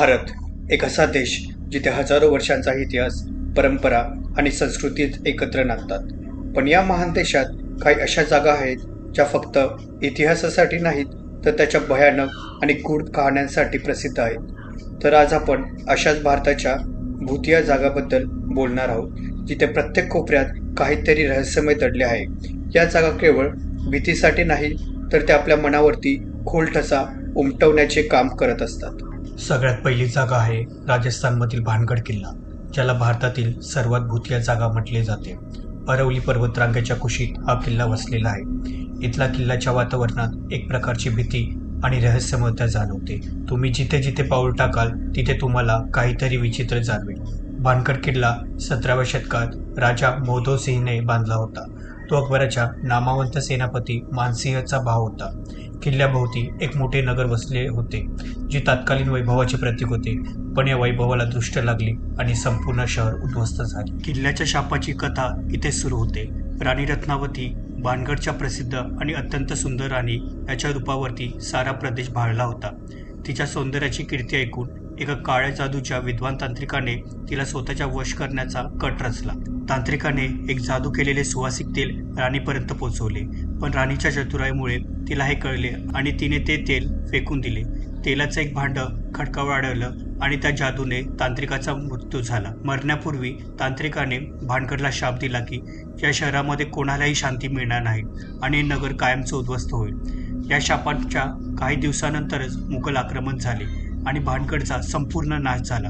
भारत एक असा देश जिथे हजारो वर्षांचा इतिहास परंपरा आणि संस्कृतीत एकत्र नांदतात. पण या महान देशात काही अशा जागा आहेत ज्या फक्त इतिहासासाठी नाहीत तर त्याच्या भयानक आणि गूढ कहाण्यांसाठी प्रसिद्ध आहेत. तर आज आपण अशाच भारताच्या भूतिया जागाबद्दल बोलणार आहोत जिथे प्रत्येक कोपऱ्यात काहीतरी रहस्यमय दडले आहे. या जागा केवळ भीतीसाठी नाही तर ते आपल्या मनावरती खोल ठसा उमटवण्याचे काम करत असतात. सगळ्यात पहिली जागा आहे राजस्थानमधील भानगड किल्ला ज्याला भारतातील सर्वात भूतिया जागा म्हटले जाते. अरवली पर्वतरांगेच्या कुशीत हा किल्ला वसलेला आहे. इथला किल्ल्याच्या वातावरणात एक प्रकारची भीती आणि रहस्यमयता जाणवते. तुम्ही जिथे जिथे पाऊल टाकाल तिथे तुम्हाला काहीतरी विचित्र जाणवेल. भानगड किल्ला सतराव्या शतकात राजा मोधो सिंहने बांधला होता. तो अकबराच्या नामावंत सेनापती मानसिंहचा भाव होता. किल्ल्याभोवती एक मोठे नगर वसले होते जे तत्कालीन वैभवाचे प्रतीक होते. पण या वैभवाला दृष्ट लागली आणि संपूर्ण शहर उद्ध्वस्त झाले. किल्ल्याच्या शापाची कथा इथे सुरू होते. राणी रत्नावती भानगडच्या प्रसिद्ध आणि अत्यंत सुंदर राणी याच्या रूपावरती सारा प्रदेश भाळला होता. तिच्या सौंदर्याची कीर्ती ऐकून एका काळ्या जादूच्या विद्वान तांत्रिकाने तिला स्वतःच्या वश करण्याचा कट रचला. तांत्रिकाने एक जादू केलेले सुवासिक तेल राणीपर्यंत पोहोचवले पण राणीच्या चतुराईमुळे तिला हे कळले आणि तिने ते तेल फेकून दिले. तेलाचं एक भांडं खडकावर अडवलं आणि त्या जादूने तांत्रिकाचा मृत्यू झाला. मरण्यापूर्वी तांत्रिकाने भानगडला शाप दिला की या शहरामध्ये कोणालाही शांती मिळणार नाही आणि हे नगर कायमचं उद्ध्वस्त होईल. या शापांच्या काही दिवसानंतरच मुघल आक्रमण झाले आणि भानगडचा संपूर्ण नाश झाला.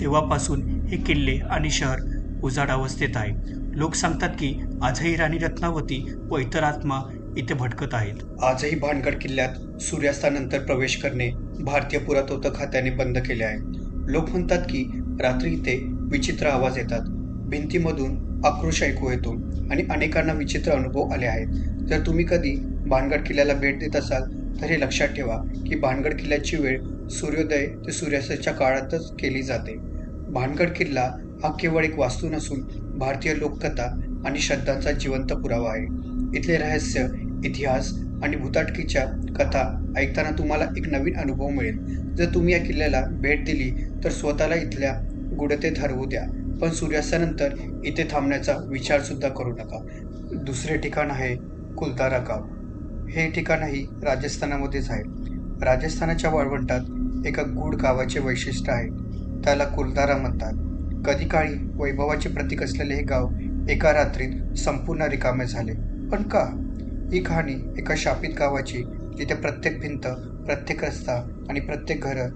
तेव्हापासून हे किल्ले आणि शहर उजाड अवस्थेत आहे. लोक सांगतात की आजही राणी रत्नावती व इतर आत्मा इथे भटकत आहेत. आजही भानगड किल्ल्यात सूर्यास्तानंतर प्रवेश करणे भारतीय पुरातत्व खात्याने बंद केले आहे. लोक म्हणतात की रात्री इथे विचित्र आवाज येतात. भिंतीमधून आक्रोश ऐकू येतो आणि अनेकांना विचित्र अनुभव आले आहेत. जर तुम्ही कधी भानगड किल्ल्याला भेट देत असाल तर हे लक्षात ठेवा की भानगड किल्ल्याची वेळ सूर्योदय ते सूर्यास्ताच्या काळातच केली जाते. भानगड किल्ला हा केवळ एक वास्तू नसून भारतीय लोककथा आणि श्रद्धांचा जिवंत पुरावा आहे. इथले रहस्य इतिहास आणि भूताटकीच्या कथा ऐकताना तुम्हाला एक नवीन अनुभव मिळेल. जर तुम्ही या किल्ल्याला भेट दिली तर स्वतःला इथल्या गुढतेत हरवू द्या. पण सूर्यास्तानंतर इथे थांबण्याचा विचारसुद्धा करू नका. दुसरे ठिकाण आहे कुलतारा गाव. हे ठिकाणही राजस्थानामध्येच आहे. राजस्थानाच्या वाळवंटात एका गूढ गावाचे वैशिष्ट्य आहे. त्याला कुलतारा म्हणतात. कधी काळी वैभवाचे प्रतीक असलेले हे गाव एका रात्रीत संपूर्ण रिकामे झाले. पण का? ही कहाणी एका शापित गावाची जिथे प्रत्येक भिंत प्रत्येक रस्ता आणि प्रत्येक घर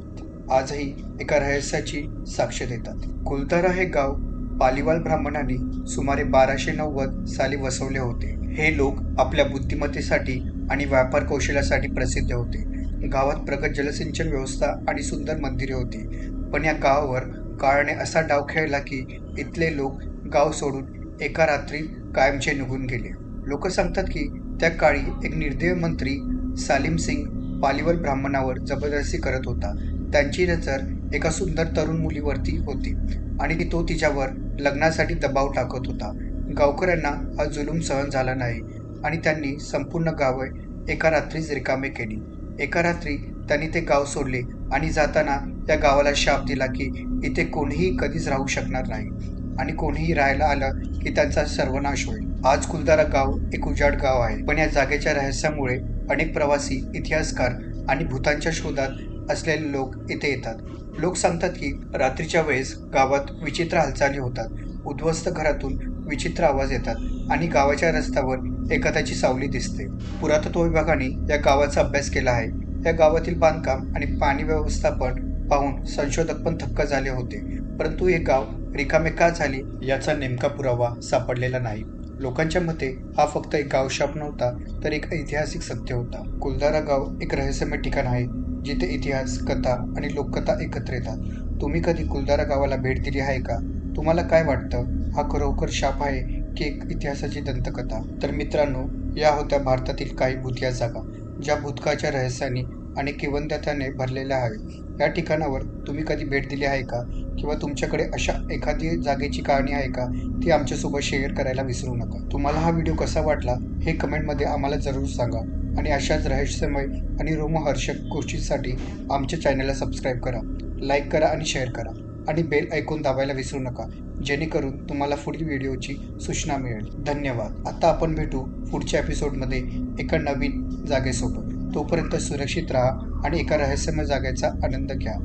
आजही एका रहस्याची साक्ष देतात. कुलतारा हे गाव पालिवाल ब्राह्मणांनी सुमारे बाराशे नव्वद साली वसवले होते. हे लोक आपल्या बुद्धिमत्तेसाठी आणि व्यापार कौशल्यासाठी प्रसिद्ध होते. गावात प्रगत जलसिंचन व्यवस्था आणि सुंदर मंदिरे होती. पण या गावावर काळाने असा डाव खेळला की इथले लोक गाव सोडून एका रात्री कायमचे निघून गेले. लोक सांगतात की त्या काळी एक निर्दय मंत्री सालिम सिंग पालिवल ब्राह्मणावर जबरदस्ती करत होता. त्यांची नजर एका सुंदर तरुण मुलीवरती होती आणि तो तिच्यावर लग्नासाठी दबाव टाकत होता. गावकऱ्यांना हा जुलूम सहन झाला नाही आणि त्यांनी संपूर्ण गावे एका रात्रीच रिकामे केली. एका रात्री त्यांनी ते गाव सोडले आणि जाताना त्या गावाला शाप दिला की इथे कोणीही कधीच राहू शकणार नाही. आणि कोणीही राहायला आलं की त्यांचा सर्वनाश होईल. आज कुलदारा गाव एक उजाड गाव आहे. पण या जागेच्या रहस्यामुळे अनेक प्रवासी इतिहासकार आणि भूतांच्या शोधात असलेले लोक इथे येतात. लोक सांगतात की रात्रीच्या वेळेस गावात विचित्र हालचाली होतात. उद्ध्वस्त घरातून विचित्र आवाज येतात आणि गावाच्या रस्त्यावर एखाद्याची सावली दिसते. पुरातत्व विभागाने या गावाचा अभ्यास केला आहे. या गावातील बांधकाम आणि पाणी व्यवस्थापन पाहून संशोधक पण थक्क झाले होते. परंतु हे गाव रिकामे का झाले याचा नेमका पुरावा सापडलेला नाही. लोकांच्या मते हा फक्त एक गावशाप नव्हता तर एक ऐतिहासिक सत्य होता. कुलदारा गाव एक रहस्यमय ठिकाण आहे जिथे इतिहास कथा आणि लोककथा एकत्र येतात. तुम्ही कधी कुलदारा गावाला भेट दिली आहे का? तुम्हाला काय वाटतं? हा खरोखर शाप आहे की एक इतिहासाची दंतकथा? तर मित्रांनो या होत्या भारतातील काही भूतिया जागा ज्या भूतकाळच्या रहस्याने आणि किवंततेने भरलेले आहे. या ठिकाणावर तुम्ही कधी भेट दिली आहे का? किंवा तुमच्याकडे अशा एखादी जागेची कहाणी आहे का? ती आमच्यासोबत शेअर करायला विसरू नका. तुम्हाला हा व्हिडिओ कसा वाटला? हे कमेंटमध्ये आम्हाला जरूर सांगा. आणि अशाच रहस्यमय आणि रोमहर्षक गोष्टींसाठी आमच्या चॅनलला सबस्क्राईब करा लाईक करा आणि शेअर करा. आणि बेल ऐकून दाबायला विसरू नका. जेणेकरून तुम्हाला पुढील व्हिडिओची सूचना मिळेल. धन्यवाद. आता आपण भेटू पुढच्या एपिसोडमध्ये एका नवीन जागेसोबत. तोपर्यंत सुरक्षित राहा आणि एका रहस्यमय जागेचा आनंद घ्या.